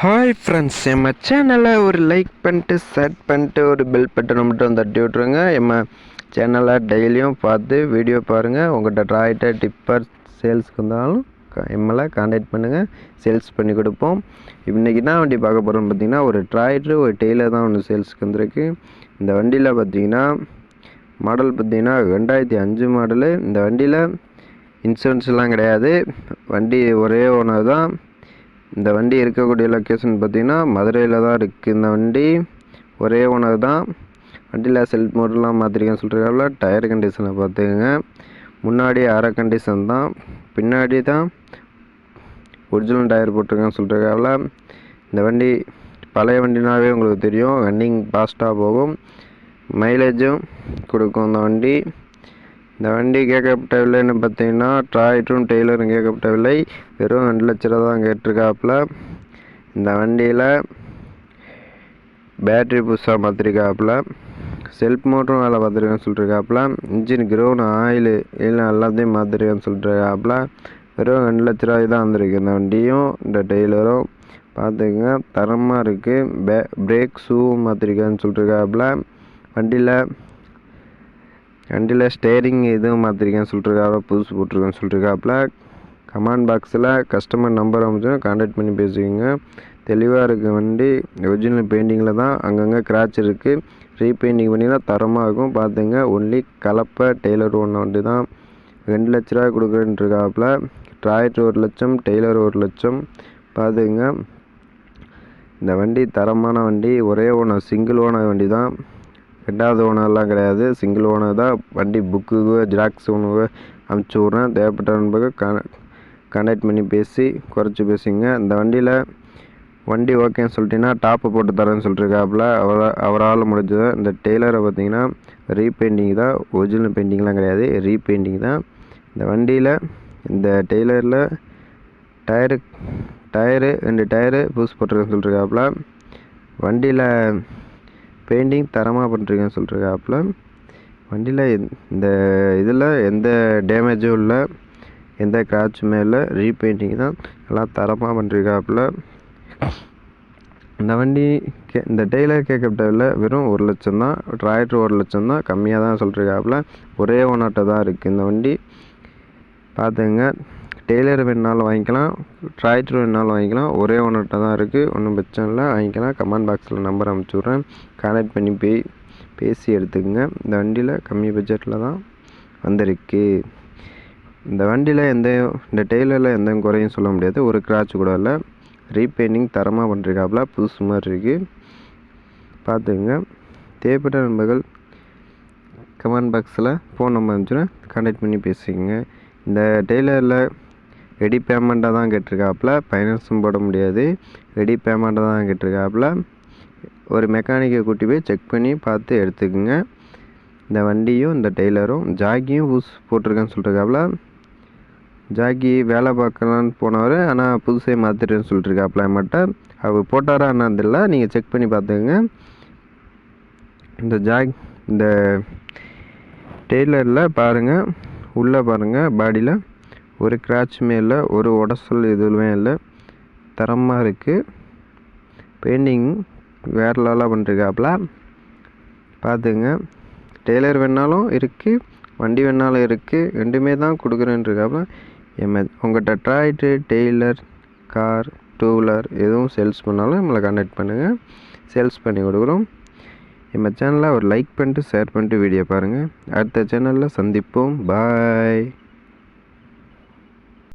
Hi friends எம்ம சேனலை ஒரு லைக் பண்ணிட்டு செட் பண்ணிட்டு ஒரு பெல் பட்டனை மட்டும் தட்டி விட்ருங்க எம்ம சேனலை டெய்லியும் பார்த்து வீடியோ பாருங்கள் உங்கள்கிட்ட ட்ராய்டர் டிப்பர் சேல்ஸ்க்கு இருந்தாலும் எம்மலை காண்டாக்ட் பண்ணுங்கள் சேல்ஸ் பண்ணி கொடுப்போம். இன்றைக்கி தான் வண்டி பார்க்க போகிறோம்னு பார்த்தீங்கன்னா ஒரு ட்ராய்டர் ஒரு டெய்லர் தான் ஒன்று சேல்ஸ்க்கு வந்திருக்கு. இந்த வண்டியில் பார்த்தீங்கன்னா மாடல் பார்த்தீங்கன்னா ரெண்டாயிரத்தி அஞ்சு மாடலு இந்த வண்டியில் இன்சூரன்ஸ்லாம் கிடையாது. வண்டி ஒரே ஓனர் தான். இந்த வண்டி இருக்கக்கூடிய லொக்கேஷன் பார்த்திங்கன்னா மதுரையில் தான் இருக்குது இந்த வண்டி ஒரே ஓனர் தான். வண்டியில் செல்ஃப் மோட்லாம் மாற்றிருக்கேன்னு சொல்கிறீங்களா டயர் கண்டிஷனை பார்த்துக்கோங்க. முன்னாடி அரை கண்டிஷன் தான். பின்னாடி தான் ஒரிஜினல் டயர் போட்டிருக்கேன்னு சொல்கிறதுக்காக இந்த வண்டி பழைய வண்டினாவே உங்களுக்கு தெரியும். ரன்னிங் ஃபாஸ்ட்டாக போகும். மைலேஜும் கொடுக்கும் இந்த வண்டி. இந்த வண்டி கேட்கப்பட்ட விலைன்னு பார்த்தீங்கன்னா ட்ராய்ட்டும் டெய்லரும் கேட்கப்பட்ட விலை வெறும் ரெண்டு லட்ச ரூபா தான் கேட்டிருக்காப்புல. இந்த வண்டியில் பேட்ரி புதுசாக மாற்றிருக்காப்புல செல்ஃப் மோட்டரும் வேலை பார்த்துருக்கேன்னு சொல்லிருக்காப்புல. இன்ஜின் கிரௌன் ஆயில் எல்லாம் எல்லாத்தையும் மாற்றிருக்கேன்னு சொல்லிட்டுருக்காப்புல வெறும் ரெண்டு லட்ச ரூபாய்க்கு தான் வந்திருக்கு இந்த வண்டியும் இந்த டெய்லரும் பார்த்துக்குங்க தரமாக இருக்குது பே பிரேக் ஷூவும் மாற்றிருக்கேன்னு சொல்லிட்டுருக்காப்புல வண்டியில் வண்டியில் ஸ்டேரிங் இதுவும் மாற்றிருக்கேன்னு சொல்லிருக்காப்புல புதுசு போட்டிருக்கேன்னு சொல்லிருக்காப்புல கமெண்ட் பாக்ஸில் கஸ்டமர் நம்பர் அமைச்சோம். கான்டாக்ட் பண்ணி பேசிக்கோங்க. தெளிவாக இருக்க வண்டி ஒரிஜினல் பெயிண்டிங்கில் தான் அங்கங்கே கிராச் இருக்குது ரீபெயிண்டிங் பண்ணிங்கன்னா தரமாக இருக்கும். பார்த்துங்க ஒன்லி கலப்பை டெய்லர் ஒன்று வண்டி தான். ரெண்டு லட்ச ரூபா கொடுக்குறேன்ட்ருக்காப்புல ட்ராய்டர் ஒரு லட்சம் டெய்லர் ஒரு லட்சம். பார்த்துங்க இந்த வண்டி தரமான வண்டி ஒரே ஓனர் சிங்கிள் ஓனர் வண்டி தான். ரெண்டாவது ஓனர்லாம் கிடையாது. சிங்கிள் ஓனர் தான். வண்டி புக்கு ஜெராக்ஸ் ஒன்று அனுப்பிச்சி விட்றேன். தேவைப்பட்ட நண்பர்கள் கனெக்ட் பண்ணி பேசி குறைச்சி பேசிங்க. இந்த வண்டியில் வண்டி ஓகேன்னு சொல்லிட்டீங்கன்னா டாப்பு போட்டு தரேன்னு சொல்லிட்டுருக்காப்புல அவரால் அவரால் முடிஞ்சது இந்த டெய்லரை பார்த்தீங்கன்னா ரீபெயிண்டிங் தான். ஒரிஜினல் பெயிண்டிங்லாம் கிடையாது. ரீபெயிண்டிங் தான். இந்த வண்டியில் இந்த டெய்லரில் டயரு டயரு ரெண்டு டயரு புதுசு போட்டிருக்கேன்னு சொல்லிட்டுருக்காப்புல வண்டியில் பெயிண்டிங் தரமாக பண்ணுறீங்கன்னு சொல்லிருக்காப்புல. வண்டியில் இந்த இதில் எந்த டேமேஜும் இல்லை எந்த கிராச்சுமே இல்லை ரீபெயிண்டிங் தான் நல்லா தரமாக பண்ணிருக்காப்புல இந்த வண்டி கே இந்த டெய்லர் கேட்கப்பட்டதில் வெறும் ஒரு லட்சம் தான் ட்ராய்டர் ஒரு லட்சம் தான் கம்மியாக தான் சொல்லிருக்காப்புல. ஒரே ஓனர்கிட்ட தான் இருக்குது இந்த வண்டி. பார்த்துங்க டெய்லர் வேணுனாலும் வாங்கிக்கலாம் ட்ராய்டர் வேணுனாலும் வாங்கிக்கலாம். ஒரே ஒன்றுகிட்ட தான் இருக்குது ஒன்றும் பிரச்சனை இல்லை. வாங்கிக்கலாம். கமெண்ட் பாக்ஸில் நம்பர் அனுப்பிச்சி விட்றேன். கனெக்ட் பண்ணி போய் பேசி எடுத்துக்கோங்க. இந்த வண்டியில் கம்மி பட்ஜெட்டில் தான் வந்திருக்கு. இந்த வண்டியில் எந்த இந்த டெய்லரில் எந்த குறையும் சொல்ல முடியாது. ஒரு கிராச் கூட இல்லை. ரீபெயிண்டிங் தரமாக பண்ணிருக்காப்புல புதுசு மாதிரி இருக்குது பார்த்துக்குங்க. தேவைப்பட்ட நண்பர்கள் கமெண்ட் பாக்ஸில் ஃபோன் நம்பர் அனுப்பிச்சுன்னா கான்டாக்ட் பண்ணி பேசிக்கோங்க. இந்த டெய்லரில் ரெடி பேமெண்ட்டாக தான் கேட்டிருக்காப்புல. ஃபைனான்ஸும் போட முடியாது. ரெடி பேமெண்ட்டாக தான் கேட்டிருக்காப்புல. ஒரு மெக்கானிக்கை கூட்டி போய் செக் பண்ணி பார்த்து எடுத்துக்கோங்க. இந்த வண்டியும் இந்த டெய்லரும் ஜாக்கியும் ஊஸ் போட்டிருக்கேன்னு சொல்லிருக்காப்புல. ஜாக்கி வேலை பார்க்கலான்னு போனவர் ஆனால் புதுசே மாற்றிட்டேன்னு சொல்லிட்டுருக்காப்புல மட்டும் அவர் போட்டாரா என்னதில்ல நீங்கள் செக் பண்ணி பார்த்துக்கோங்க. இந்த ஜாக் இந்த டெய்லரில் பாருங்கள் உள்ளே பாருங்கள் பாடியில் ஒரு கிராச்சுமே இல்லை ஒரு உடசல் எதுவுமே இல்லை. தரமாக இருக்குது பெயிண்டிங் வேறு லெவலாக பண்ணிருக்காப்புல பார்த்துங்க டெய்லர் வேணாலும் இருக்குது வண்டி வேணாலும் இருக்குது ரெண்டுமே தான் கொடுக்குறேன்ருக்காப்புல எம் உங்கள்கிட்ட ட்ராய்டு டெய்லர் கார் டூ வீலர் எதுவும் சேல்ஸ் பண்ணாலும் நம்மளை கான்டாக்ட் பண்ணுங்கள் சேல்ஸ் பண்ணி கொடுக்குறோம். நம்ம சேனலில் ஒரு லைக் பண்ணிட்டு ஷேர் பண்ணிட்டு வீடியோ பாருங்கள் அடுத்த சேனலில் சந்திப்போம். பாய்